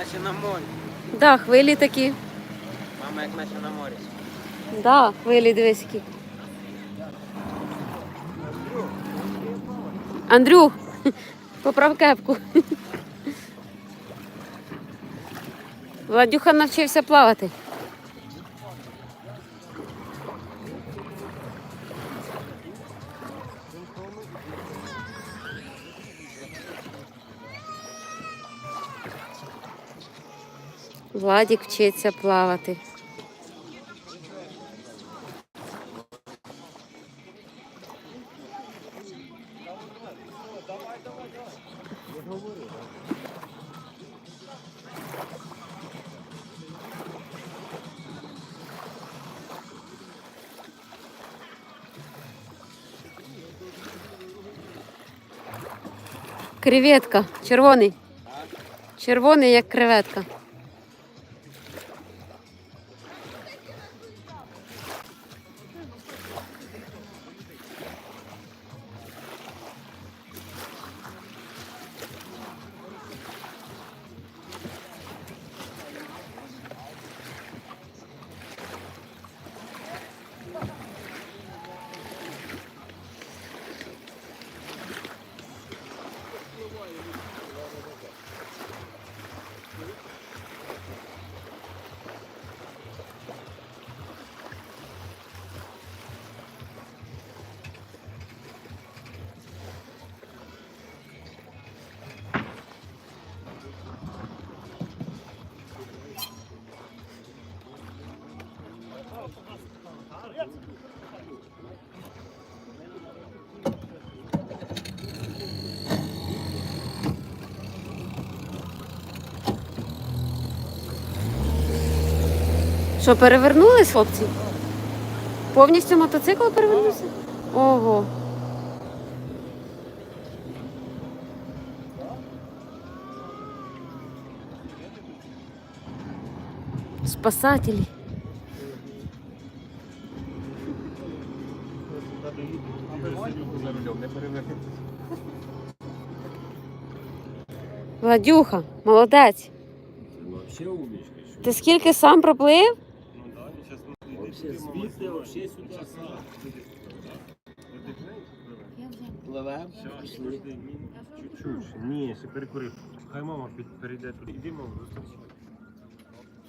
наче на морі. Да, хвилі такі. Мама, як наче на морі. Да, хвилі дивись які. Андрюх, поправ кепку. Владюха навчився плавати. Владік вчиться плавати. Креветка, червоний. Червоний, як креветка. Що, перевернулись, хлопці? Повністю мотоцикл перевернувся? Ого. Спасателі. Владюха, молодець. Ти скільки сам проплив? Звідти, вообще сюди. Пливем. Пішли. Чуть-чуть. Ні, ще перекурив. Хай мама перейде туди. Іди, мама, зустрічай.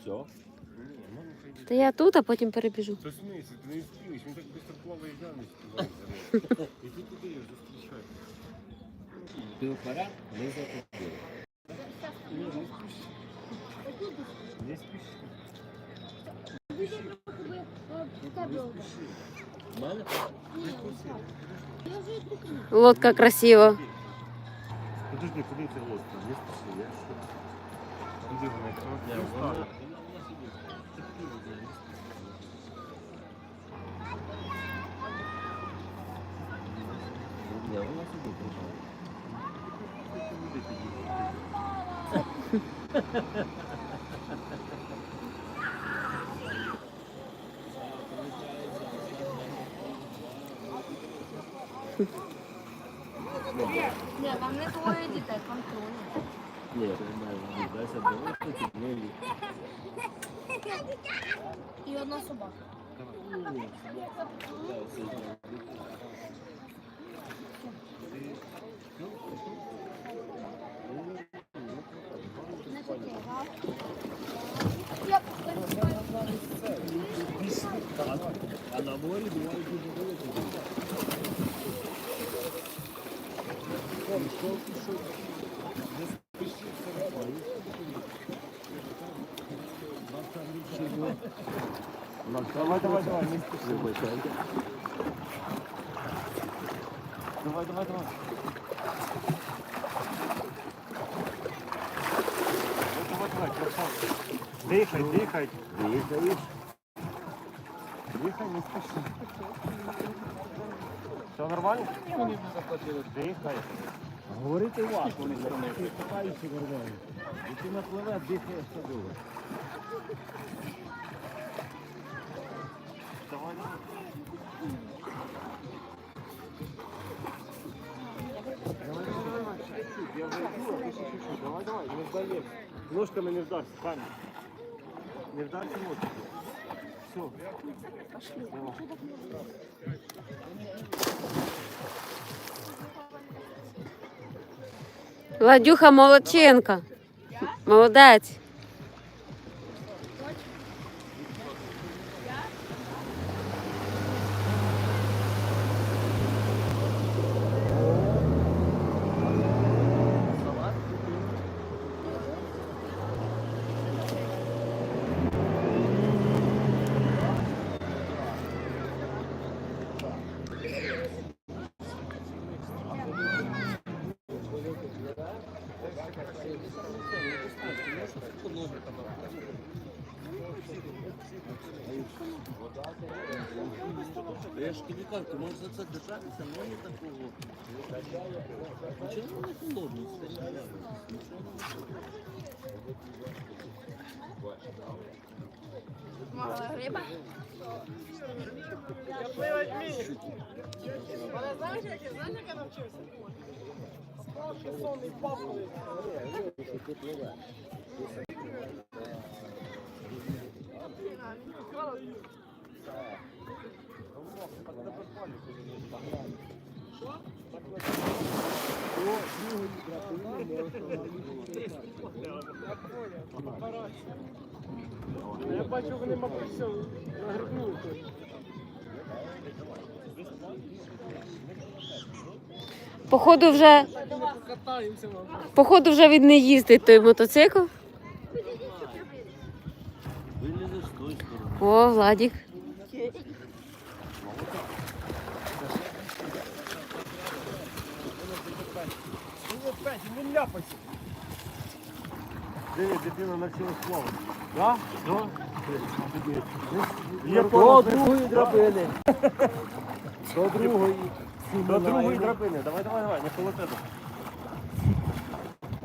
Все. Та я тут, а потім перебіжу. Та смійся, ти не спілиш, він так швидко плаває глянеш. Іди туди, його зустрічай. Ти вперед, ми за тобою. Не спіши. Не спіши. В мене? Лодка красива. Подожди, куди це лодка? Не спіши, я що? Іди вона, Ні, я вона- встала. Ні, вона сюди прийшла. Ні, там не двоє дітей, там троє. Ні, ти маєш 10 дорослих і двоє. І одна собака. А на морі буває дуже велике. Давай, давай, не. Давай, давай, давай. Давай, давай. Дихай, дихай. Дихаєш. Дихай, не спіши. Все нормально? Дихай. Говорити важко, не купаєшся нормально. І ти напливе, дихаєш собою. Давай, Давай, давай, давай. Чуть-чуть, я вже йду, а ти ще чуть-чуть. Давай, давай, не здаємося. Ножками не вдасться, пані. Не вдасться ножками. Все. Давай. Владюха молодчинка. Молодець. Я ж тобі кажу, ти можеш за це держатися, але не такого. Чому не холодно стоїть? Мала риба. Я бачу, вони, мабуть, все нагребнули. Походу вже. Походу вже він не їздить той мотоцикл. О, Владік. Не ляпайся. Диви, дитина навчилась плавати. Да? Да? Є До другої драбини. До другої. До другої драбини. Давай, давай, давай, не полетено.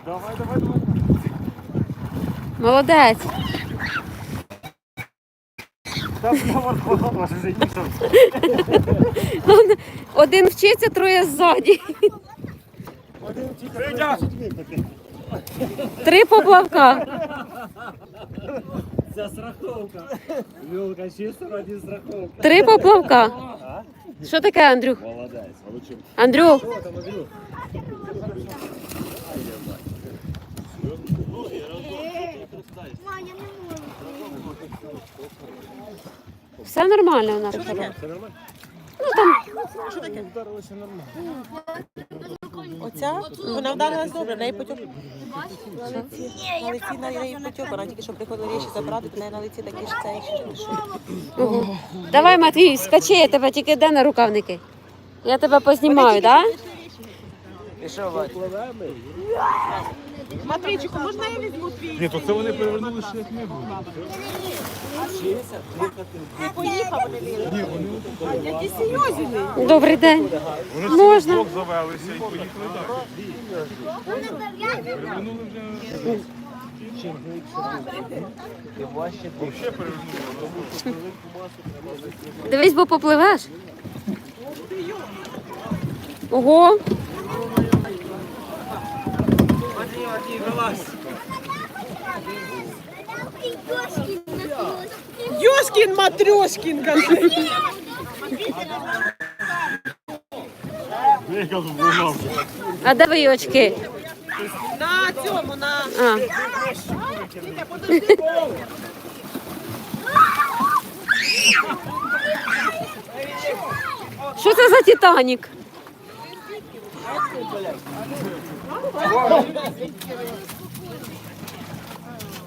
Давай, давай, давай. Молодець. Один вчиться, троє ззаді. Три поплавка. Це страховка. Вілка чисто раді страховка. Три поплавка. Що таке, Андрюх? Молодець, молодчик. Андрюх, Ма, я не можу. все нормально у нас. Все нормально? Оця вона вдарилась добре, в неї потік на лиці. На лиці на неї потік, вона тільки що приходила речі забрати, то в неї на лиці такі ж це. Угу. Давай, Матвій, скачи, я тебе тільки де на рукавники. Я тебе познімаю, так? Матвійчику, можна я візьму твій? Ні, то це вони перевернули ще як ми були. Поїхав. Ні, вони Які серйозні. Добрий день. вони Можна. вдвох завелися і поїхали далі. Перевернули вже. Перевернули. Дивись, бо попливеш. Ого. Йошкін Матрьошкін, каже. Я кажу, вогнав. А де ви очки? На цьому, на. А. Що це за Титанік?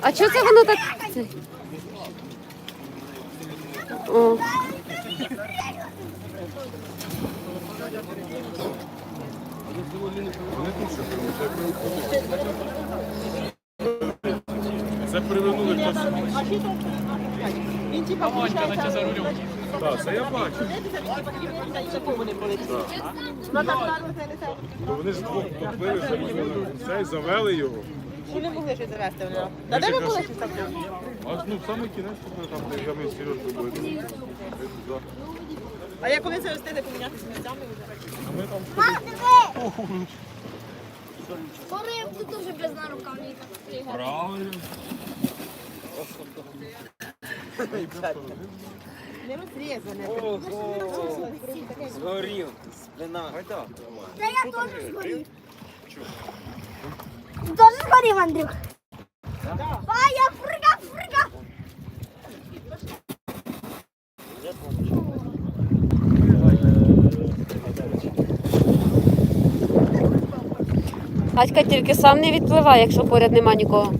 А що це воно так? О. Це перевернули хтось. Він типа виходить за рулем. Так, це я бачу. вони. То вони ж двох поплили, завели цей, завели його. Чи не могли щось завести вони? Та де ви були щось там? А ну саме кінець, коли там, де ми з Сережкою були. А я коли це встигли помінятися місцями вже? А ми там Порив тут дуже без нарукавника. Правильно. Не розрізане. Ого! Згорів. Спина. Та я теж згорів. Ти теж згорів, Андрюх? А, я фрига, фрига. Батька тільки сам не відпливає, якщо поряд нема нікого.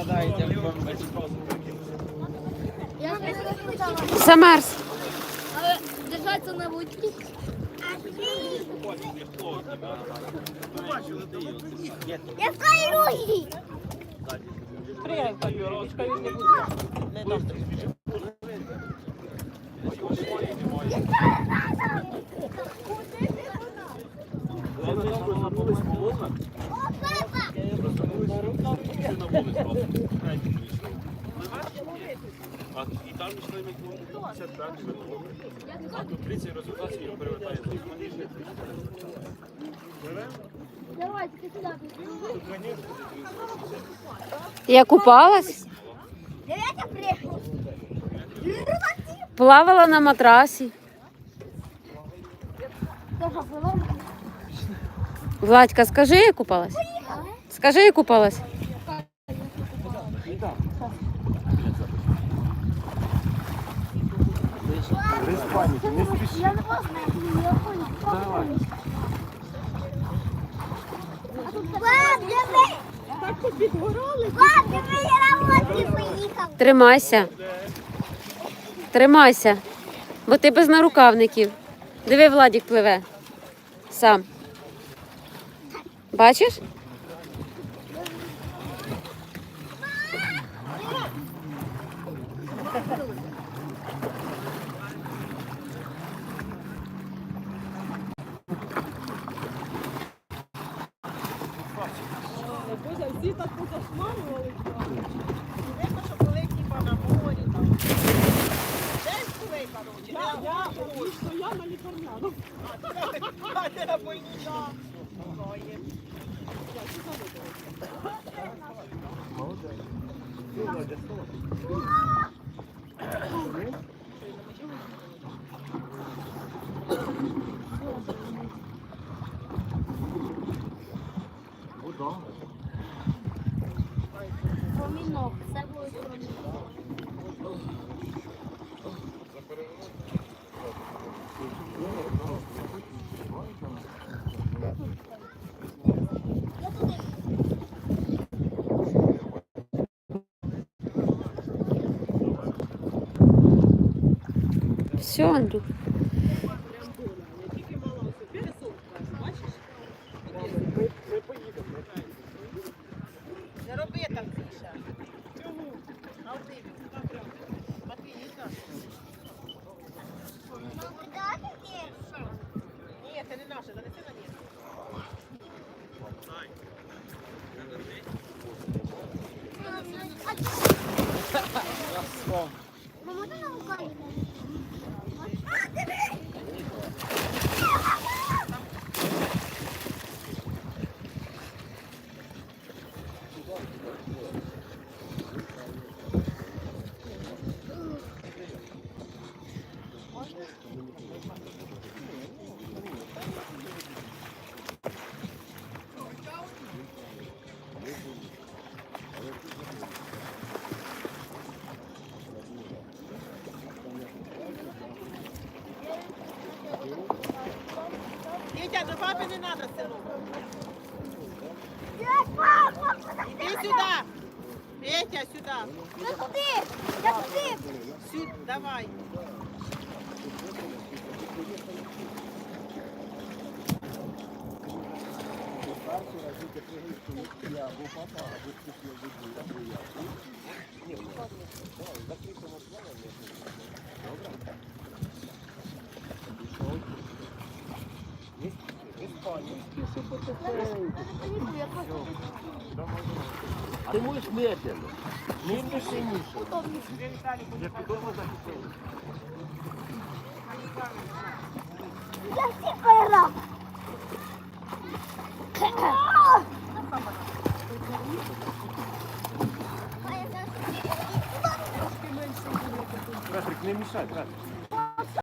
Складається в бомбочку. Я не. Замерз. Але держаться на воді. Я в руки. Пригай, ручка він не буде. Не дам там йшли ми кілометр 55 метрів. А тут 30 результатів і перевертає. Давайте, ти сюди. Я купалась, Давайте приїхали. плавала на матрасі. Тоже було. Владька, скажи, я купалась? Скажи, я купалась. Паніки, не спіши. Я не знаю, я понял. Давай. Поїхав. Тримайся. Тримайся. Бо ти без нарукавників. Диви, Владік пливе. Сам. Бачиш? Всі так позашмарували. Видно, що коли типа на морі там. Десь коли, коротше. Я, я, я на лікарняному. А ти на больничному. Ой, Помінок, Все, Андрюх. дитя, до папи не треба сину. Іди сюди. Петя, сюди. Я туди, я туди. Сюди, давай. Добре. Ти можеш медленно. Не спіши, Міша. Я так. Я всі поіграв. Петрик, не мішай, Петрик.